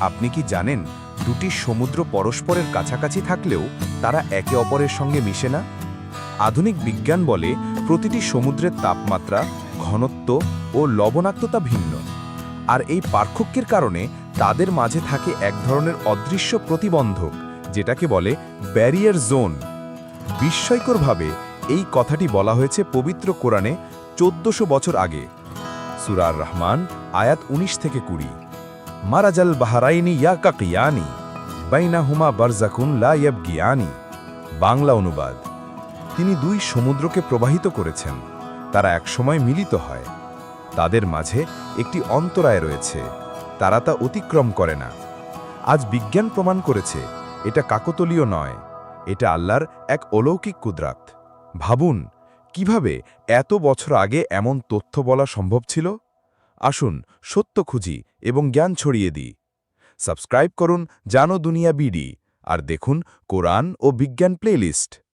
আপনি কি জানেন দুটি সমুদ্র পরস্পরের কাছাকাছি থাকলেও তারা একে অপরের সঙ্গে মিশে না? আধুনিক বিজ্ঞান বলে প্রতিটি সমুদ্রের তাপমাত্রা, ঘনত্ব ও লবণাক্ততা ভিন্ন। আর এই পার্থক্যের কারণে তাদের মাঝে থাকে এক ধরনের অদৃশ্য প্রতিবন্ধক, যেটাকে বলে ব্যারিয়ার জোন। বিস্ময়করভাবে এই কথাটি বলা হয়েছে পবিত্র কোরআনে চোদ্দশো বছর আগে। সুরার রহমান আয়াত ১৯ থেকে কুড়ি। মারাজাল বাহারাইনি ইয়া কাকিয়ানি বাইনা হুমা বারজাকুন লা ইয়াবগিয়ানি। বাংলা অনুবাদ। তিনি দুই সমুদ্রকে প্রবাহিত করেছেন। তারা একসময় মিলিত হয়। তাদের মাঝে একটি অন্তরায় রয়েছে। তারা তা অতিক্রম করে না। আজ বিজ্ঞান প্রমাণ করেছে, এটা কাকতলীয় নয়। এটা আল্লাহর এক অলৌকিক কুদরাত। ভাবুন, কীভাবে এত বছর আগে এমন তথ্য বলা সম্ভব ছিল? আসুন সত্য খুঁজি এবং জ্ঞান ছড়িয়ে দিই। সাবস্ক্রাইব করুন জানো দুনিয়া বিডি আর দেখুন কোরআন ও বিজ্ঞান প্লেলিস্ট।